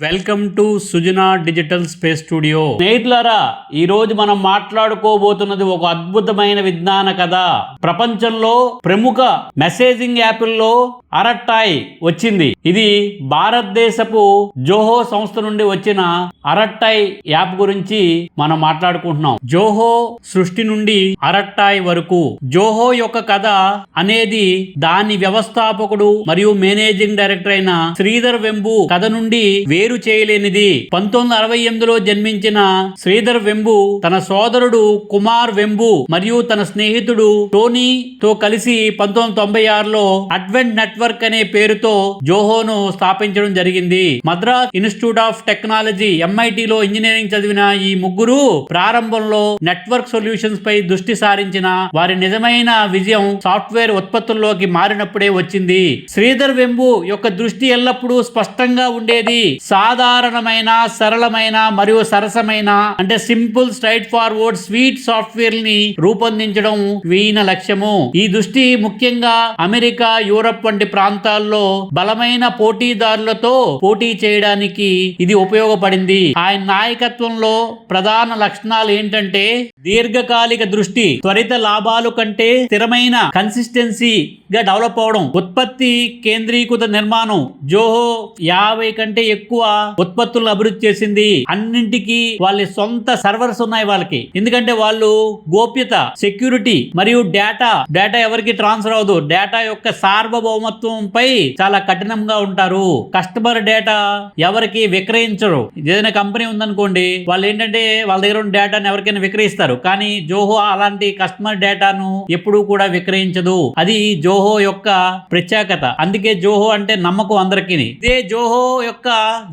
Welcome to Sujana digital space studio. స్నేహితులారా ఈ రోజు మనం మాట్లాడుకోబోతున్నది ఒక అద్భుతమైన విజ్ఞాన కథ. ప్రపంచంలో ప్రముఖ మెసేజింగ్ యాప్ల్లో అరట్టాయ్ వచ్చింది. ఇది భారతదేశపు జోహో సంస్థ నుండి వచ్చిన అరట్టాయ్ యాప్ గురించి మనం మాట్లాడుకుంటున్నాం. జోహో సృష్టి నుండి అరట్టాయ్ వరకు. జోహో యొక్క కథ అనేది దాని వ్యవస్థాపకుడు మరియు మేనేజింగ్ డైరెక్టర్ అయిన శ్రీధర్ వెంబు కథ నుండి వేరు చేయలేనిది. పంతొమ్మిది అరవై ఎనిమిదిలో జన్మించిన శ్రీధర్ వెంబు తన సోదరుడు కుమార్ వెంబు మరియు తన స్నేహితుడు టోనీ తో కలిసి పంతొమ్మిది తొంభై ఆరులో అడ్వెంట్ నెట్వర్క్ అనే పేరుతో జోహోను స్థాపించడం జరిగింది. మద్రాస్ ఇన్స్టిట్యూట్ ఆఫ్ టెక్నాలజీ ఎంఐటిలో లో ఇంజనీరింగ్ చదివిన ఈ ముగ్గురు ప్రారంభంలో నెట్వర్క్ సొల్యూషన్స్ పై దృష్టి సారించిన వారి నిజమైన విజయం సాఫ్ట్వేర్ ఉత్పత్తుల్లోకి మారినప్పుడే వచ్చింది. శ్రీధర్ వెంబు యొక్క దృష్టి ఎల్లప్పుడూ స్పష్టంగా ఉండేది. సాధారణమైన సరళమైన మరియు సరసమైన అంటే సింపుల్ స్ట్రైట్ ఫార్వర్డ్ స్వీట్ సాఫ్ట్వేర్ని రూపొందించడం వీన లక్ష్యము. ఈ దృష్టి ముఖ్యంగా అమెరికా యూరప్ వంటి ప్రాంతాల్లో బలమైన పోటీదారులతో పోటీ చేయడానికి ఇది ఉపయోగపడింది. ఆయన నాయకత్వంలో ప్రధాన లక్షణాలు ఏంటంటే దీర్ఘకాలిక దృష్టి త్వరిత లాభాలు కంటే స్థిరమైన కన్సిస్టెన్సీ గా డెవలప్ అవడం ఉత్పత్తి కేంద్రీకృత నిర్మాణం జోహో యాభై కంటే ఎక్కువ ఉత్పత్తులను అభివృద్ధి చేసింది అన్నింటికి వాళ్ళ సొంత సర్వర్స్ ఉన్నాయి వాళ్ళకి. ఎందుకంటే వాళ్ళు గోప్యత సెక్యూరిటీ మరియు డేటా డేటా ఎవరికి ట్రాన్స్ఫర్ అవ్వదు. డేటా యొక్క సార్వభౌమత్వంపై చాలా కఠినంగా ఉంటారు. కస్టమర్ డేటా ఎవరికి విక్రయించరు. ఏదైనా కంపెనీ ఉందనుకోండి వాళ్ళు ఏంటంటే వాళ్ళ దగ్గర ఉన్న డేటాను ఎవరికైనా విక్రయిస్తారు. కానీ జోహో అలాంటి కస్టమర్ డేటాను ఎప్పుడూ కూడా విక్రయించదు. అది జోహో యొక్క ప్రత్యేకత. అందుకే జోహో అంటే నమ్మకం అందరికీ ఇదే జోహో యొక్క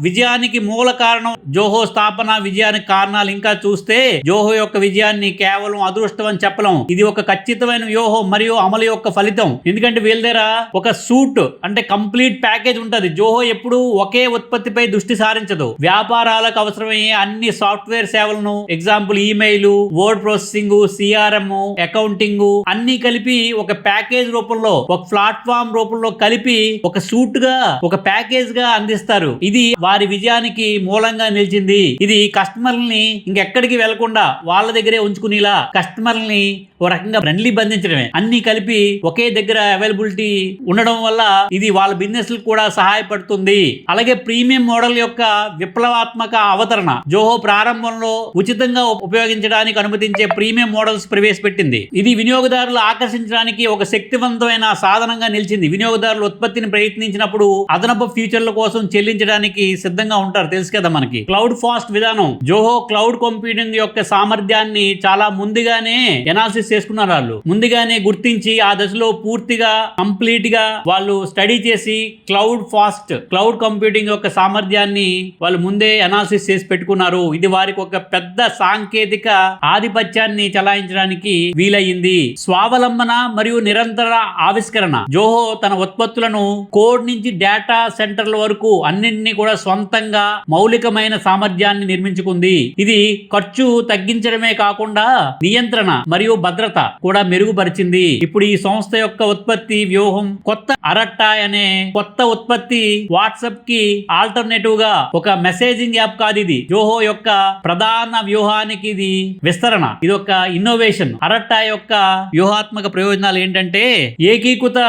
విజయానికి మూల కారణం జోహో స్థాపన విజయానికి కారణాలు ఇంకా చూస్తే జోహో యొక్క విజయాన్ని కేవలం అదృష్టం అని చెప్పలేం. ఇది ఒక ఖచ్చితమైన వ్యూహం మరియు అమలు యొక్క ఫలితం. ఎందుకంటే వీళ్ళ దగ్గర ఒక సూట్ అంటే కంప్లీట్ ప్యాకేజ్ ఉంటది. జోహో ఎప్పుడు ఒకే ఉత్పత్తిపై దృష్టి సారించదు. వ్యాపారాలకు అవసరమయ్యే అన్ని సాఫ్ట్వేర్ సేవలను example email word processing CRM accounting అన్ని కలిపి ఒక ప్యాకేజ్ రూపంలో ఒక ప్లాట్ఫామ్ రూపంలో కలిపి ఒక సూట్గా ఒక ప్యాకేజ్గా అందిస్తారు. ఇది వారి విజయానికి మూలంగా నిలిచింది. ఇది కస్టమర్లని ఇంకెక్కడికి వెళ్ళకుండా వాళ్ళ దగ్గరే ఉంచుకునేలా కస్టమర్లని ఓ రకంగా ఫ్రెండ్లీ బంధించడమే. అన్ని కలిపి ఒకే దగ్గర అవైలబిలిటీ ఉండడం వల్ల ఇది వాళ్ళ బిజినెస్ కూడా సహాయపడుతుంది. అలాగే ప్రీమియం మోడల్ యొక్క విప్లవాత్మక అవతరణ జోహో ప్రారంభంలో ఉచితంగా ఉపయోగించడానికి అనుమతించే ప్రీమియం మోడల్స్ ప్రవేశపెట్టింది. ఇది వినియోగదారులు ఆకర్షించడానికి ఒక శక్తివంతమైన సాధనంగా నిలిచింది. వినియోగదారులు ఉత్పత్తిని ప్రయత్నించినప్పుడు అదనపు ఫ్యూచర్ల కోసం చెల్లించడానికి సిద్ధంగా ఉంటారు. తెలుసు కదా మనకి. క్లౌడ్ ఫాస్ట్ విధానం. జోహో క్లౌడ్ కంప్యూటింగ్ యొక్క సామర్థ్యాన్ని చాలా ముందుగానే ఎనాలిసిస్ చేసుకున్నారు వాళ్ళు. ముందుగానే గుర్తించి ఆ దశలో పూర్తిగా కంప్లీట్గా వాళ్ళు స్టడీ చేసి క్లౌడ్ ఫాస్ట్ క్లౌడ్ కంప్యూటింగ్ యొక్క సామర్థ్యాన్ని వాళ్ళు ముందే అనాలిసిస్ చేసి పెట్టుకున్నారు. ఇది వారికి ఒక పెద్ద సాంకేతిక ఆధిపత్యాన్ని చలాయించడానికి వీలయ్యింది స్వావలంబన మరియు నిరంతర ఆవిష్కరణ. జోహో తన ఉత్పత్తులను కోడ్ నుంచి డేటా సెంటర్ల వరకు అన్నింటినీ కూడా సొంతంగా మౌలికమైన సామర్థ్యాన్ని నిర్మించుకుంది. ఇది ఖర్చు తగ్గించడమే కాకుండా నియంత్రణ మరియు భద్రత కూడా మెరుగుపరిచింది. ఇప్పుడు ఈ సంస్థ యొక్క ఉత్పత్తి వ్యూహం కొత్త అరట్టా అనే కొత్త ఉత్పత్తి వాట్సాప్కి ఆల్టర్నేటివ్గా ఒక మెసేజింగ్ యాప్ కాదు ఇది. జోహో యొక్క ప్రధాన వ్యూహానికి ఇది విస్తరణ. ఇది ఒక ఇన్నోవేషన్. అరట్టా యొక్క వ్యూహాత్మక ప్రయోజనాలు ఏంటంటే ఏకీకృత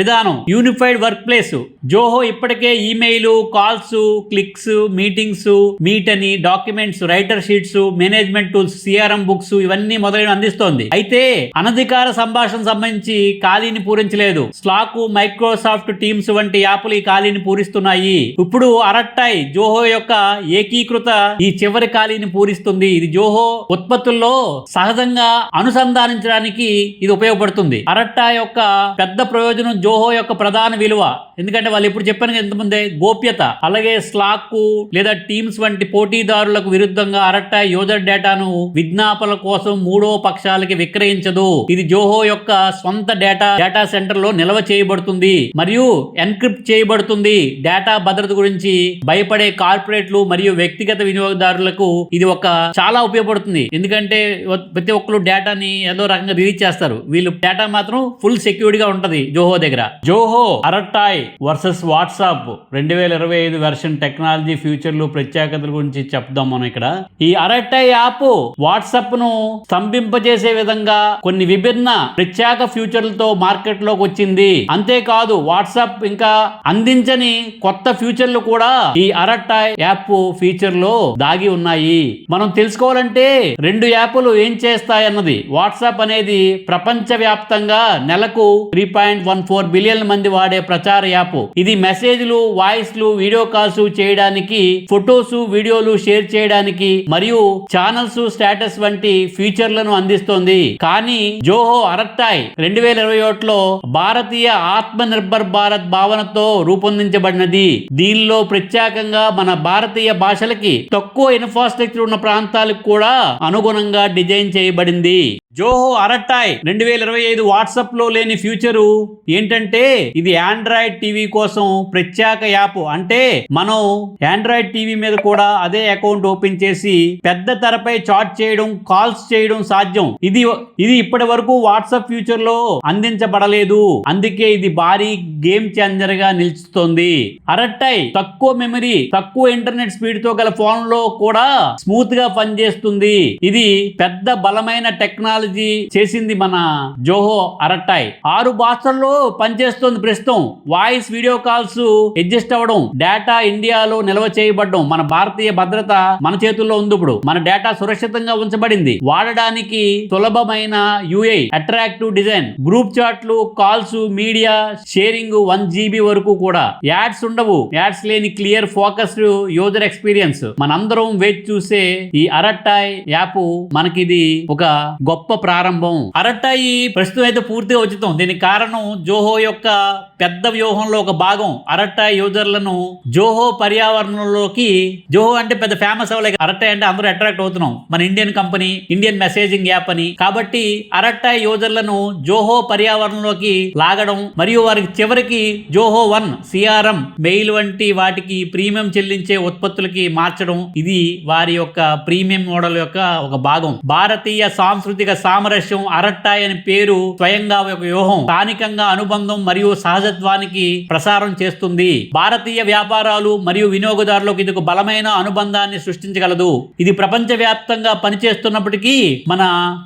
విధానం యూనిఫైడ్ వర్క్ ప్లేస్ జోహో ఇప్పటికే email calls clicks meetings meet అని documents writer sheets management tools CRM books ఇవన్నీ మొదలైన అందిస్తోంది. అయితే అనధికార సంభాషణ సంబంధించి ఖాళీని పూరించలేదు. స్లాక్ మైక్రోసాఫ్ట్ టీమ్స్ వంటి యాప్లు ఈ ఖాళీని పూరిస్తున్నాయి. ఇప్పుడు అరట్టాయ్ జోహో యొక్క ఏకీకృత ఈ చివరి ఖాళీని పూరిస్తుంది. ఇది జోహో ఉత్పత్తుల్లో సహజంగా అనుసంధానించడానికి ఇది ఉపయోగపడుతుంది. అరట్టా యొక్క పెద్ద ప్రయోజనం జోహో యొక్క ప్రధాన విలువ. ఎందుకంటే వాళ్ళు ఇప్పుడు చెప్పాను కదా ఇంతకుముందే గోప్యత. అలాగే స్లాక్ లేదా టీమ్స్ వంటి పోటీదారులకు విరుద్ధంగా అరట్టా యూజర్ డేటాను విజ్ఞాపన కోసం మూడో పక్షాలకి విక్రయించదు. ఇది జోహో యొక్క సొంత డేటా డేటా సెంటర్లో నిల్వ చేయబడుతుంది మరియు ఎన్క్రిప్ట్ చేయబడుతుంది. డేటా భద్రత గురించి భయపడే కార్పొరేట్లు మరియు వ్యక్తిగత వినియోగదారులకు ఇది ఒక చాలా ఉపయోగపడుతుంది. ఎందుకంటే ప్రతి ఒక్కరు డేటాని ఏదో రకంగా రిలీజ్ చేస్తారు. వీళ్ళు డేటా మాత్రం ఫుల్ సెక్యూర్డ్గా ఉంటది జోహో దగ్గర. జోహో అరట్టాయ్ వర్సెస్ వాట్సాప్ రెండు వేల ఇరవై ఐదు వెర్షన్ జనరేషన్ టెక్నాలజీ ఫ్యూచర్లు ప్రత్యేకతల గురించి చెప్దాం మనం ఇక్కడ. ఈ అరట్టై యాప్ వాట్సాప్ను స్తంభింపజేసే విధంగా కొన్ని విభిన్న ప్రత్యేక ఫ్యూచర్లతో మార్కెట్లోకి వచ్చింది. అంతేకాదు వాట్సాప్ ఇంకా అందించని కొత్త ఫ్యూచర్లు కూడా ఈ అరట్టై యాప్ ఫీచర్లో దాగి ఉన్నాయి. మనం తెలుసుకోవాలంటే రెండు యాప్లు ఏం చేస్తాయన్నది. వాట్సాప్ అనేది ప్రపంచ వ్యాప్తంగా నెలకు three point one four billion మంది వాడే ప్రచార యాప్. ఇది మెసేజ్లు వాయిస్లు వీడియో కాల్స్ చేయడానికి ఫొటోస్ వీడియోలు షేర్ చేయడానికి మరియు ఛానల్స్ స్టేటస్ వంటి ఫీచర్లను అందిస్తోంది. కానీ జోహో అరట్టాయ్ రెండు వేల ఇరవై ఒకటిలో భారతీయ ఆత్మ నిర్భర్ భారత్ భావనతో రూపొందించబడినది. దీనిలో ప్రత్యేకంగా మన భారతీయ భాషలకి తక్కువ ఇన్ఫ్రాస్ట్రక్చర్ ఉన్న ప్రాంతాలకు కూడా అనుగుణంగా డిజైన్ చేయబడింది. జోహో అరట్టాయ్ రెండు వేల ఇరవై ఐదు వాట్సాప్లో లేని ఫ్యూచరు ఏంటంటే ఇది ఆండ్రాయిడ్ టీవీ కోసం ప్రత్యేక యాప్. అంటే మనం ఆండ్రాయిడ్ టీవీ మీద కూడా అదే అకౌంట్ ఓపెన్ చేసి పెద్ద తెరపై చాట్ చేయడం కాల్స్ చేయడం సాధ్యం. ఇది ఇది ఇప్పటి వరకు వాట్సాప్ ఫ్యూచర్లో అందించబడలేదు. అందుకే ఇది భారీ గేమ్ చేంజర్గా నిలుస్తుంది అరట్టాయ్ తక్కువ మెమరీ తక్కువ ఇంటర్నెట్ స్పీడ్తో గల ఫోన్లో కూడా స్మూత్గా పనిచేస్తుంది. ఇది పెద్ద బలమైన టెక్నాలజీ చేసింది మన జోహో అరట్టాయ్. ఆరు భాషల్లో పనిచేస్తుంది ప్రస్తుతం. వాయిస్ వీడియో కాల్స్ అడ్జస్ట్ అవ్వడం డేటా ఇండియాలో నిల్వ చేయబడడం మన భారతీయ భద్రత మన చేతుల్లో ఉంది ఇప్పుడు. మన డేటా సురక్షితంగా ఉంచబడింది. వాడడానికి సులభమైన UI attractive design group చాట్లు calls media sharing one GB వరకు కూడా. యాడ్స్ ఉండవు. యాడ్స్ లేని క్లియర్ ఫోకస్డ్ యూజర్ ఎక్స్పీరియన్స్. మనందరం వెయిట్ చూసే ఈ అరట్టాయ్ యాప్ మనకిది ఒక గొప్ప ప్రారంభం. అరట్టాయి ప్రస్తుతం అయితే పూర్తిగా ఉచితం. దీనికి కారణం జోహో యొక్క పెద్ద వ్యూహంలో ఒక భాగం. అరట్టాయి యూజర్లను జోహో పర్యావరణంలోకి జోహో అంటే పెద్ద ఫేమస్ అవ్వలేక అరట్టాయి అంటే అందరూ అట్రాక్ట్ అవుతున్నాం. మన Indian company Indian messaging app అని. కాబట్టి అరట్టాయి యూజర్లను జోహో పర్యావరణంలోకి లాగడం మరియు వారికి చివరికి జోహో వన్ సిఆర్ఎం మెయిల్ వంటి వాటికి ప్రీమియం చెల్లించే ఉత్పత్తులకి మార్చడం. ఇది వారి యొక్క ప్రీమియం మోడల్ యొక్క ఒక భాగం. భారతీయ సాంస్కృతిక సామరస్యం అరట్టాయ్ అని పేరు స్వయంగా ఒక వ్యూహం. స్థానికంగా అనుబంధం మరియు సహజత్వానికి ప్రసారం చేస్తుంది. భారతీయ వ్యాపారాలు మరియు వినియోగదారులకు ఇది ఒక బలమైన అనుబంధాన్ని సృష్టించగలదు. ఇది ప్రపంచ వ్యాప్తంగా పనిచేస్తున్నప్పటికీ మన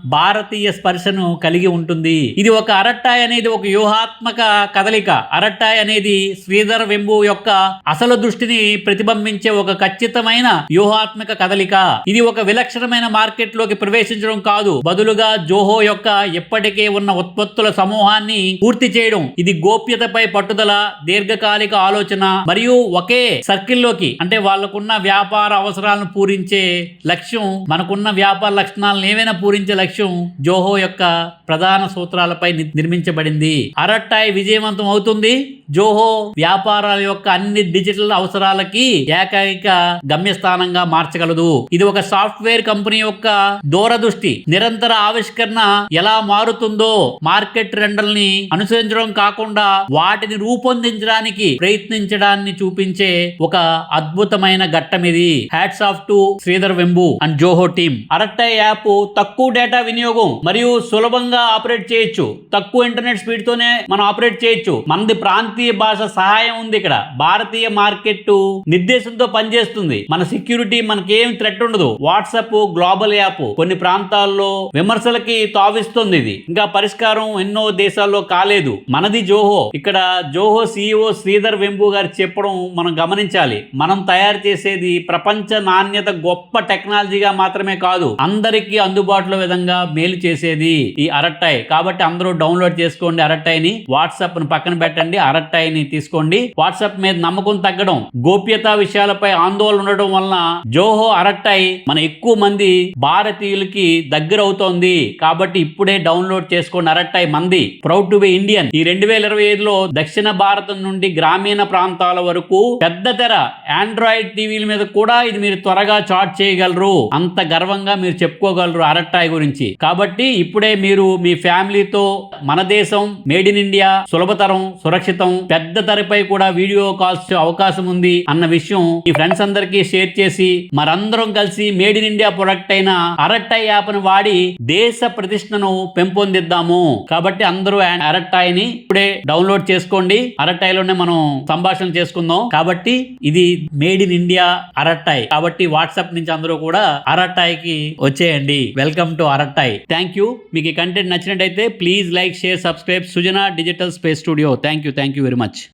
భారతీయ స్పర్శను కలిగి ఉంటుంది. ఇది ఒక అరట్టాయ్ అనేది ఒక వ్యూహాత్మక కదలిక. అరట్టాయ్ అనేది శ్రీధర్ వెంబు యొక్క అసలు దృష్టిని ప్రతిబింబించే ఒక ఖచ్చితమైన వ్యూహాత్మక కదలిక. ఇది ఒక విలక్షణమైన మార్కెట్లోకి ప్రవేశించడం కాదు. బదులుగా జోహో యొక్క ఇప్పటికే ఉన్న ఉత్పత్తుల సమూహాన్ని పూర్తి చేయడం. ఇది గోప్యతపై పట్టుదల దీర్ఘకాలిక ఆలోచన మరియు ఒకే సర్కిల్లోకి అంటే వాళ్ళకున్న వ్యాపార అవసరాలను పూరించే లక్ష్యం మనకున్న వ్యాపార లక్షణాలను ఏవైనా పూరించే లక్ష్యం జోహో యొక్క ప్రధాన సూత్రాలపై నిర్మించబడింది. అరట్టాయ్ విజయవంతం అవుతుంది. జోహో వ్యాపారాల యొక్క అన్ని డిజిటల్ అవసరాలకి ఏకైక గమ్యస్థానంగా మార్చగలదు. ఇది ఒక సాఫ్ట్వేర్ కంపెనీ యొక్క దూరదృష్టి నిరంతర ఆవిష్కరణ ఎలా మారుతుందో మార్కెట్ ట్రెండ్లని అనుసరించడం కాకుండా వాటిని రూపొందించడానికి ప్రయత్నించడాన్ని చూపించే ఒక అద్భుతమైన ఘట్టం ఇది. Hats off to Sridhar Vembu and Zoho team Arattai app తక్కువ డేటా వినియోగం మరియు సులభంగా ఆపరేట్ చేయొచ్చు. తక్కువ ఇంటర్నెట్ స్పీడ్ తోనే మనం ఆపరేట్ చేయొచ్చు. మనది ప్రాంతీయ భాష సహాయం ఉంది ఇక్కడ. భారతీయ మార్కెట్ నిర్దేశంతో పనిచేస్తుంది. మన సెక్యూరిటీ మనకి ఏం థ్రెట్ ఉండదు. వాట్సాప్ గ్లోబల్ యాప్ కొన్ని ప్రాంతాల్లో విమర్శలకి తావిస్తుంది ఇది. ఇంకా పరిష్కారం ఎన్నో దేశాల్లో కాలేదు. మనది జోహో. ఇక్కడ జోహో సిఇఓ శ్రీధర్ వెంబు గారు చెప్పడం మనం గమనించాలి. మనం తయారు చేసేది ప్రపంచ నాణ్యత గొప్ప టెక్నాలజీగా మాత్రమే కాదు అందరికీ అందుబాటులో విధంగా మేలు చేసేది ఈ అరట్టాయ్. కాబట్టి అందరూ డౌన్లోడ్ చేసుకోండి అరట్టాయిని. వాట్సాప్ను పక్కన పెట్టండి అరట్టాయిని తీసుకోండి. వాట్సాప్ మీద నమ్మకం తగ్గడం గోప్యతా విషయాలపై ఆందోళన ఉండడం వలన జోహో అరట్టాయ్ మన ఎక్కువ మంది భారతీయులకి దగ్గర అవుతోంది కాబట్టి ఇప్పుడే డౌన్లోడ్ చేసుకోండి అరట్టై మంది. ప్రౌడ్ టు బి ఇండియన్ ఈ రెండు వేల ఇరవై ఐదులో దక్షిణ భారతం నుండి గ్రామీణ ప్రాంతాల వరకు పెద్ద తెర ఆండ్రాయిడ్ టీవీల మీద కూడా ఇది మీరు త్వరగా చాట్ చేయగలరు. అంత గర్వంగా మీరు చెప్పుకోగలరు అరట్టాయ్ గురించి. కాబట్టి ఇప్పుడే మీరు మీ ఫ్యామిలీతో మన దేశం మేడ్ ఇన్ ఇండియా సులభతరం సురక్షితం పెద్ద తెరపై కూడా వీడియో కాల్స్ అవకాశం ఉంది అన్న విషయం ఈ ఫ్రెండ్స్ అందరికీ షేర్ చేసి మరందరం కలిసి మేడ్ ఇన్ ఇండియా ప్రొడక్ట్ అయిన అరట్టై యాప్ను వాడి దేశ ప్రతిష్టను పెంపొందిద్దాము. కాబట్టి అందరూ అరట్టాయిని ఇప్పుడే డౌన్లోడ్ చేసుకోండి. అరట్టాయిలోనే మనం సంభాషణ చేసుకుందాం. కాబట్టి ఇది మేడ్ ఇన్ ఇండియా అరట్టాయి కాబట్టి వాట్సాప్ నుంచి అందరూ కూడా అరట్టాయికి వచ్చేయండి. Welcome to Arattai thank you. మీకు ఈ కంటెంట్ నచ్చినట్టయితే please like share subscribe. Sujana digital space studio. Thank you. Thank you very much.